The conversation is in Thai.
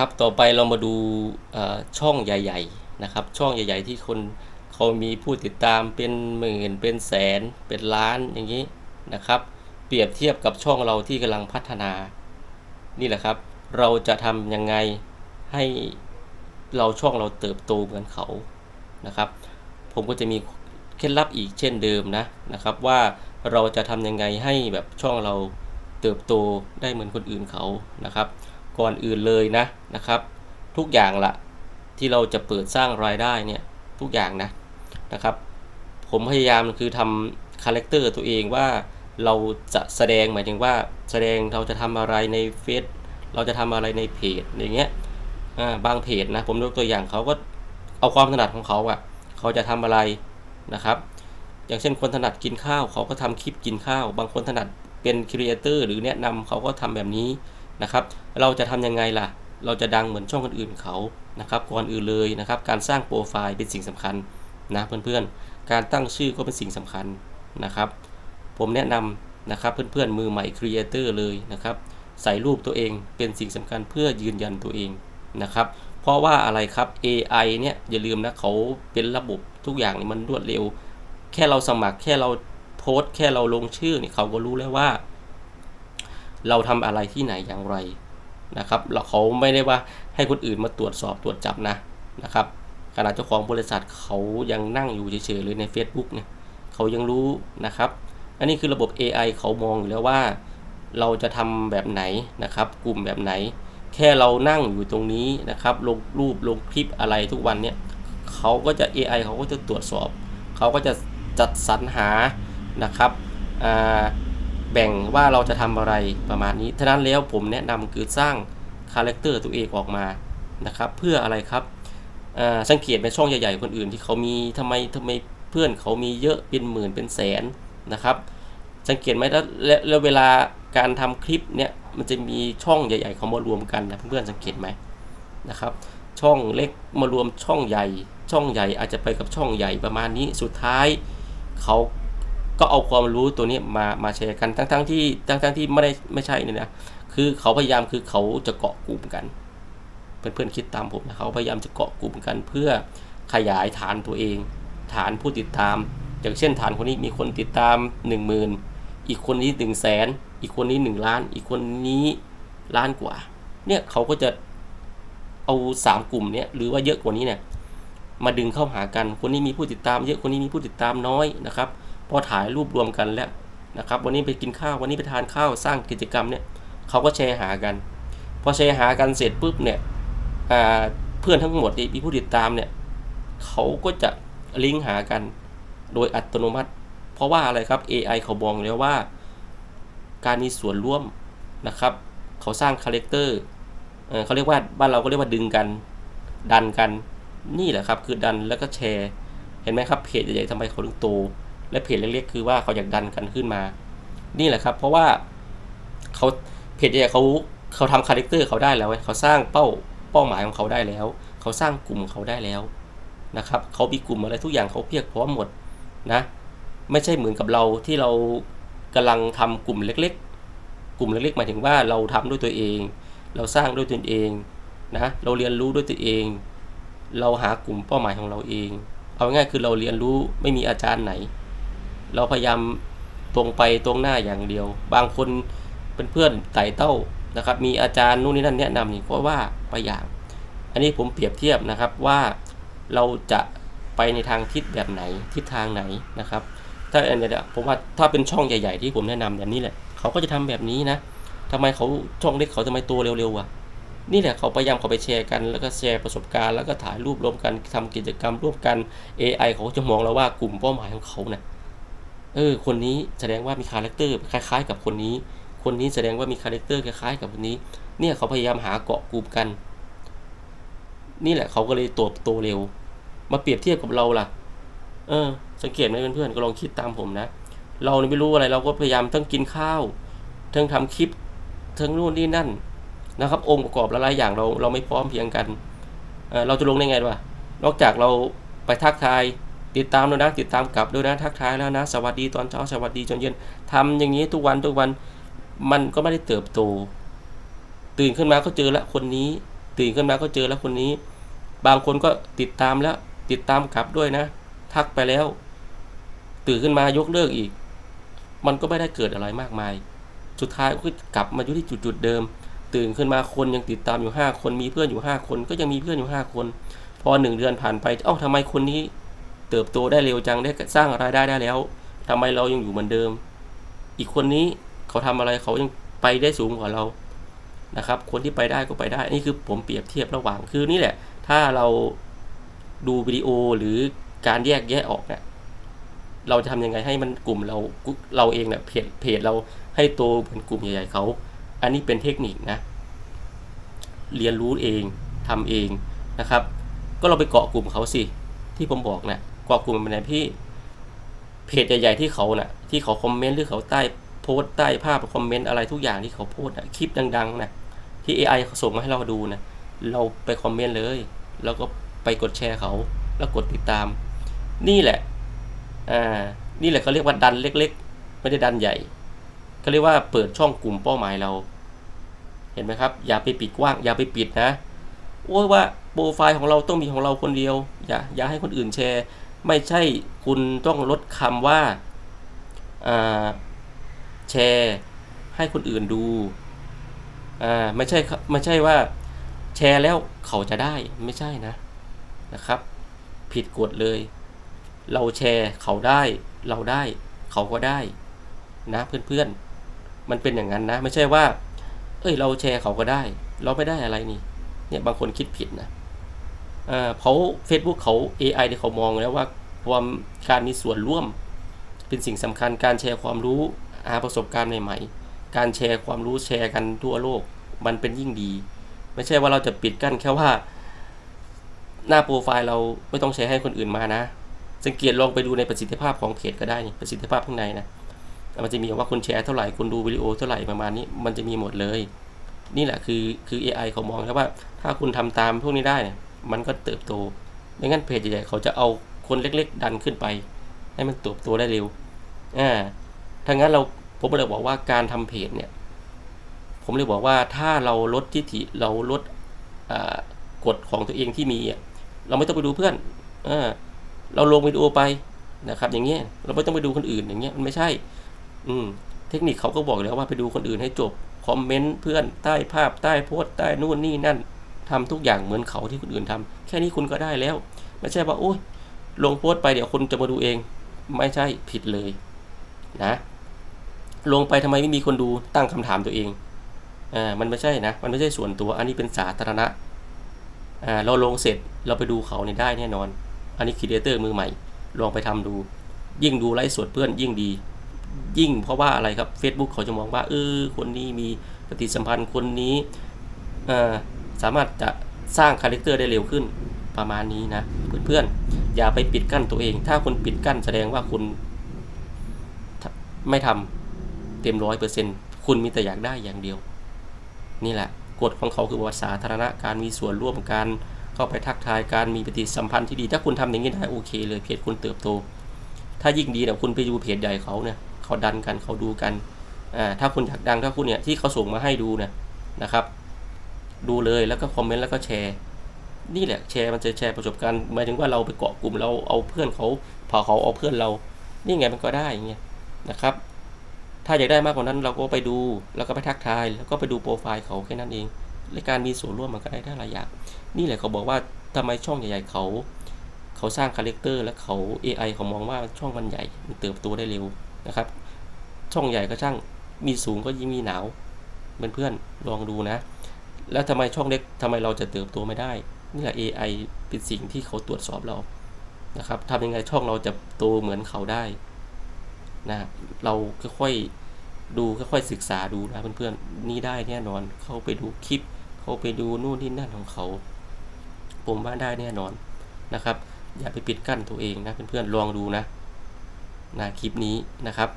ครับต่อไปเรามาดูช่องใหญ่ๆนะครับ ช่องใหญ่ ๆ ที่คนเขามีผู้ติดตามเป็นหมื่นเป็นแสนเป็นล้านอย่างนี้นะครับ เปรียบเทียบกับช่องเราที่กำลังพัฒนา นี่แหละครับ เราจะทำยังไงให้เราช่องเราเติบโตเหมือนเขานะครับ ผมก็จะมีเคล็ดลับอีกเช่นเดิมนะนะครับ ว่าเราจะทำยังไงให้แบบช่องเราเติบโตได้เหมือนคนอื่นเขานะครับ ก่อนอื่นเลยนะนะครับ ทุกอย่างละที่เราจะเปิดสร้างรายได้เนี่ยทุกอย่างนะนะครับ ผมพยายามคือทำคาแรคเตอร์ตัวเองว่าเราจะแสดงหมายถึงว่าแสดงเราจะทำอะไรในเฟซเราจะทำอะไรในเพจอย่างเงี้ยบางเพจนะผมยกตัวอย่างเขาก็เอาความถนัดของเขาอะเขาจะทำอะไรนะครับ อย่างเช่นคนถนัดกินข้าวเขาก็ทำคลิปกินข้าว บางคนถนัดเป็นครีเอเตอร์หรือแนะนำเขาก็ทำแบบนี้ นะครับ เราจะทำยังไงล่ะ เราจะดังเหมือนช่องคนอื่นเขานะครับ ก่อนอื่นเลยนะครับ การสร้างโปรไฟล์เป็นสิ่งสำคัญนะเพื่อนๆ การตั้งชื่อก็เป็นสิ่งสำคัญนะครับ ผมแนะนำนะครับเพื่อนๆมือใหม่ครีเอเตอร์เลยนะครับ ใส่รูปตัวเองเป็นสิ่งสำคัญเพื่อยืนยันตัวเองนะครับ เพราะว่าอะไรครับ AI เนี่ยอย่าลืมนะเขาเป็นระบบทุกอย่างนี่มันรวดเร็ว แค่เราสมัครแค่เราโพสต์แค่เราลงชื่อนี่เขาก็รู้แล้วว่า เราทำอะไรที่ไหนอย่างไรนะครับเราเขาไม่ได้ว่าให้คนอื่นมาตรวจสอบตรวจจับนะนะครับขณะเจ้าของบริษัทเขายังนั่งอยู่เฉยๆเลยใน Facebook เนี่ยเขายังรู้นะครับ อันนี้คือระบบ AI เขามองอยู่แล้วว่า เราจะทำแบบไหนนะครับ กลุ่มแบบไหน แค่เรานั่งอยู่ตรงนี้นะครับ ลงรูปลงคลิปอะไรทุกวันเนี่ยเขาก็จะ AI เขาก็จะตรวจสอบ เขาก็จะจัดสรรหานะครับอ่า แบ่งว่าเราจะทำอะไรประมาณนี้ฉะนั้นแล้วผมแนะนำคือสร้างคาแรคเตอร์ตัวเองออกมานะครับ เพื่ออะไรครับสังเกตในช่องใหญ่ๆคนอื่นที่เขามีทำไมทำไมเพื่อนเขามีเยอะเป็นหมื่นเป็นแสนนะครับ สังเกตไหมแล้วแลแล้วเวลาการทำคลิปเนี่ยมันจะมีช่องใหญ่ๆเขามารวมกันนะเพื่อนๆสังเกตไหมนะครับ ช่องเล็กมารวมช่องใหญ่ ช่องใหญ่อาจจะไปกับช่องใหญ่ประมาณนี้สุดท้ายเขา ก็เอาความรู้ตัวนี้มามาแชร์กันทั้งๆทที่ทั้งๆที่ไม่ได้ไม่ใช่เนี่ยนะคือเขาพยายามคือเขาจะเกาะกลุ่มกัน เพื่อนๆคิดตามผมนะเขาพยายามจะเกาะกลุ่มกัน เพื่อขยายฐานตัวเอง ฐานผู้ติดตาม อย่างเช่น ฐานคนนี้มีคนติดตาม 1 0,000 อีกคนนี้1 0 0 0 0แสนอีกคนนี้ 1 ล้าน อีกคนนี้ล้านกว่า เนี่ยเขาก็จะเอา 3 กลุ่มเนี่ยหรือว่าเยอะกว่านี้เนี่ยมาดึงเข้าหากัน คนนี้มีผู้ติดตามเยอะ คนนี้มีผู้ติดตามน้อยนะครับ พอถ่ายรูปรวมกันแล้วนะครับ วันนี้ไปกินข้าววันนี้ไปทานข้าวสร้างกิจกรรมเนี่ยเขาก็แชร์หากัน พอแชร์หากันเสร็จปุ๊บเนี่ยเพื่อนทั้งหมดที่มีผู้ติดตามเนี่ยเขาก็จะลิงก์หากันโดยอัตโนมัติ เพราะว่าอะไรครับ AI เขาบอกแล้วว่า การมีส่วนร่วมนะครับ เขาสร้างคาแรคเตอร์เขาเรียกว่าบ้านเราก็เรียกว่าดึงกัน ดันกันนี่แหละครับ คือดันแล้วก็แชร์ เห็นไหมครับเพจใหญ่ๆทำไมเขาถึงโต และเพจเล็กๆ คือว่าเขาอยากดันกันขึ้นมา นี่แหละครับ เพราะว่าเขาเพจใหญ่เขาเขาทำคาแรคเตอร์เขาได้แล้วเขาสร้างเป้าเป้าหมายของเขาได้แล้ว เขาสร้างกลุ่มเขาได้แล้วนะครับเขามีกลุ่มอะไรทุกอย่างเขาเพียบพร้อมหมดนะไม่ใช่เหมือนกับเราที่เรากำลังทำกลุ่มเล็ก ๆ กลุ่มเล็กๆหมายถึงว่าเราทำด้วยตัวเอง เราสร้างด้วยตัวเองนะเราเรียนรู้ด้วยตัวเอง เราหากลุ่มเป้าหมายของเราเอง เอาง่ายๆคือเราเรียนรู้ไม่มีอาจารย์ไหน เราพยายามตรงไปตรงหน้าอย่างเดียว บางคนเป็นเพื่อนไต่เต้านะครับ มีอาจารย์นู่นนี่นั่นแนะนำนี่ก็ว่าไปอย่าง อันนี้ผมเปรียบเทียบนะครับว่าเราจะไปในทางทิศแบบไหนทิศทางไหนนะครับ ถ้าอันนี้ผมว่าถ้าเป็นช่องใหญ่ ๆ ที่ผมแนะนำแบบนี้แหละเขาก็จะทำแบบนี้นะทำไมเขาช่องเล็กเขาทำไมโตเร็วๆอะนี่แหละเขาพยายามเขาไปแชร์กัน แล้วก็แชร์ประสบการณ์แล้วก็ถ่ายรูปรวมกันทำกิจกรรมร่วมกัน AI เขาจะมองแล้วว่ากลุ่มเป้าหมายของเขาเนี่ย เออ คนนี้แสดงว่ามีคาแรคเตอร์คล้ายๆ กับคนนี้ คนนี้แสดงว่ามีคาแรคเตอร์คล้ายๆ กับคนนี้ เนี่ยเขาพยายามหาเกาะกลุ่มกัน นี่แหละเขาก็เลยโตโตเร็ว มาเปรียบเทียบกับเราล่ะ เออ สังเกตไหมเพื่อนๆก็ลองคิดตามผมนะ เราเนี่ยไม่รู้อะไรเราก็พยายามทั้งกินข้าวทั้งทำคลิปทั้งนู่นนี่นั่นนะครับ องค์ประกอบหลายๆอย่างเราเราไม่พร้อมเพียงกันเเราจะลงได้ไงวะนอกจากเราไปทักทาย ติดตามด้วยนะ ติดตามกลับด้วยนะ ทักทายแล้วนะ สวัสดีตอนเช้า สวัสดีจนเย็นทำอย่างนี้ทุกวันทุกวัน มันก็ไม่ได้เติบโต ตื่นขึ้นมาก็เจอละคนนี้ ตื่นขึ้นมาก็เจอแล้วคนนี้ บางคนก็ติดตามแล้ว ติดตามกลับด้วยนะ ทักไปแล้ว ตื่นขึ้นมายกเลิกอีก มันก็ไม่ได้เกิดอะไรมากมาย สุดท้ายก็กลับมาอยู่ที่จุดๆเดิม ตื่นขึ้นมาคนยังติดตามอยู่ห้าคน มีเพื่อนอยู่ห้าคน ก็ยังมีเพื่อนอยู่ห้าคน พอหนึ่งเดือนผ่านไป เอ้าทำไมคนนี้ เติบโตได้เร็วจังได้สร้างรายได้ได้แล้วทำไมเรายังอยู่เหมือนเดิม อีกคนนี้เขาทำอะไรเขายังไปได้สูงกว่าเรานะครับ คนที่ไปได้ก็ไปได้ นี่คือผมเปรียบเทียบระหว่างคือนี่แหละ ถ้าเราดูวิดีโอหรือการแยกแยะออกเนี่ยเราจะทำยังไงให้มันกลุ่มเราเราเองเนี่ยเพจเพจเราให้โตเหมือนกลุ่มใหญ่ๆเขา อันนี้เป็นเทคนิคนะ เรียนรู้เองทำเองนะครับ ก็เราไปเกาะกลุ่มเขาสิที่ผมบอกเนะเกากลุ่มเป็นไงพี่เพจใหญ่ๆที่เขานะ่ะ ที่เขาคอมเมนต์หรือเขาใต้โพสต์ใต้ภาพคอมเมนต์อะไรทุกอย่างที่เขาโพสต์นะคลิปดังๆนะที่ AI เขาส่งมาให้เราดูนะเราไปคอมเมนต์เลย แล้วก็ไปกดแชร์เขา แล้วกดติดตาม นี่แหละอ่านี่แหละเขาเรียกว่าดันเล็ก ๆ ไม่ได้ดันใหญ่เขาเรียกว่าเปิดช่องกลุ่มเป้าหมายเรา เห็นไหมครับ อย่าไปปิดกว้าง อย่าไปปิดนะโอ้ยว่าโปรไฟล์ของเราต้องมีของเราคนเดียว อย่าอย่าให้คนอื่นแชร์ ไม่ใช่คุณต้องลดคำว่าแชร์ให้คนอื่นดูไม่ใช่ไม่ใช่ว่าแชร์แล้วเขาจะได้ไม่ใช่นะนะครับ ผิดกฎเลย เราแชร์เขาได้ เราได้เขาก็ได้นะเพื่อนๆ มันเป็นอย่างนั้นนะ ไม่ใช่ว่า เอ้ยเราแชร์เขาก็ได้ เราไม่ได้อะไรนี่ เนี่ยบางคนคิดผิดนะ เขา Facebook เขา AI เนี่ยเขามองแล้วว่าความการมีส่วนร่วม เป็นสิ่งสำคัญการแชร์ความรู้หาประสบการณ์ใหม่ๆ การแชร์ความรู้แชร์กันทั่วโลกมันเป็นยิ่งดี ไม่ใช่ว่าเราจะปิดกั้นแค่ว่า หน้าโปรไฟล์เราไม่ต้องแชร์ให้คนอื่นมานะ สังเกตลองไปดูในประสิทธิภาพของเพจก็ได้ประสิทธิภาพข้างในนะมันจะมีว่าคุณแชร์เท่าไหร่คุณดูวิดีโอเท่าไหร่ประมาณนี้มันจะมีหมดเลย นี่แหละคือคือ AI เขามองแล้วว่า ถ้าคุณทำตามพวกนี้ได้เนี่ย มันก็เติบโตไม่งั้นเพจใหญ่ๆเขาจะเอาคนเล็ก ๆ ดันขึ้นไป ให้มันเติบโตได้เร็วอ่าถ้างั้นเราผมเลยบอกว่าการทำเพจเนี่ย ผมเลยบอกว่าถ้าเราลดทิฐิเราลดกฎของตัวเองที่มีเราไม่ต้องไปดูเพื่อนเออเราลงวิดีโอไปนะครับ อย่างเงี้ยเราไม่ต้องไปดูคนอื่นอย่างเงี้ยมันไม่ใช่ อืมเทคนิคเขาก็บอกแล้วว่าไปดูคนอื่นให้จบคอมเมนต์เพื่อนใต้ภาพใต้โพสต์ใต้นู่นนี่นั่น ทำทุกอย่างเหมือนเขาที่คนอื่นทำแค่นี้คุณก็ได้แล้ว ไม่ใช่ว่าโอ้ยลงโพสต์ไปเดี๋ยวคนจะมาดูเอง ไม่ใช่ผิดเลยนะ ลงไปทำไมไม่มีคนดูตั้งคำถามตัวเองอ่ามันไม่ใช่นะ มันไม่ใช่ส่วนตัว อันนี้เป็นสาธารณะอ่าเราลงเสร็จเราไปดูเขาเนี่ยได้แน่นอน อันนี้ครีเอเตอร์มือใหม่ ลองไปทำดู ยิ่งดูไลฟ์สดเพื่อนยิ่งดี ยิ่งเพราะว่าอะไรครับ Facebook เขาจะมองว่าเออคนนี้มีปฏิสัมพันธ์คนนี้อ่า สามารถจะสร้างคาแรคเตอร์ได้เร็วขึ้นประมาณนี้นะเพื่อนๆอย่าไปปิดกั้นตัวเอง ถ้าคุณปิดกั้นแสดงว่าคุณไม่ทำเต็มร้อยเปอร์เซ็นคุณมีแต่อยากได้อย่างเดียว นี่แหละกฎของเขาคือว่าสาธารณะการมีส่วนร่วมการเข้าไปทักทายการมีปฏิสัมพันธ์ที่ดี ถ้าคุณทำอย่างนี้ได้โอเคเลยเพจคุณเติบโต ถ้ายิ่งดีเนี่ยคุณไปดูเพจใหญ่เขาเนี่ยเขาดันกันเขาดูกันอ่าถ้าคุณอยากดังถ้าคุณเนี่ยที่เขาส่งมาให้ดูเนี่ยนะครับ ดูเลยแล้วก็คอมเมนต์แล้วก็แชร์ นี่แหละแชร์มันจะแชร์ประสบการณ์หมายถึงว่าเราไปเกาะกลุ่มเราเอาเพื่อนเขาพาเขาเอาเพื่อนเรา นี่ไงมันก็ได้เงี้ยนะครับ ถ้าอยากได้มากกว่านั้นเราก็ไปดูแล้วก็ไปทักทาย แล้วก็ไปดูโปรไฟล์เขาแค่นั้นเองในการมีส่วนร่วมมันก็ได้ได้หลายอย่างนี่แหละเขาบอกว่าทำไมช่องใหญ่ๆเขา เขาสร้างคาแรคเตอร์แล้วเขา AI เขามองว่าช่องมันใหญ่มันเติบโตได้เร็วนะครับ ช่องใหญ่ก็ช่างมีสูงก็ยิ่งมีหนาวเพื่อนๆลองดูนะ แล้วทำไมช่องเล็กทำไมเราจะเติบโตไม่ได้ นี่แหละ AI เป็นสิ่งที่เขาตรวจสอบเรานะครับทำยังไงช่องเราจะโตเหมือนเขาได้นะเราค่อยๆดูค่อยๆศึกษาดูนะเพื่อนๆนี่ได้แน่นอนเข้าไปดูคลิป เข้าไปดูนู่นนี่นั่นของเขา ผมว่าได้แน่นอนนะครับ อย่าไปปิดกั้นตัวเองนะเพื่อนๆลองดูนะนะคลิปนี้นะครับ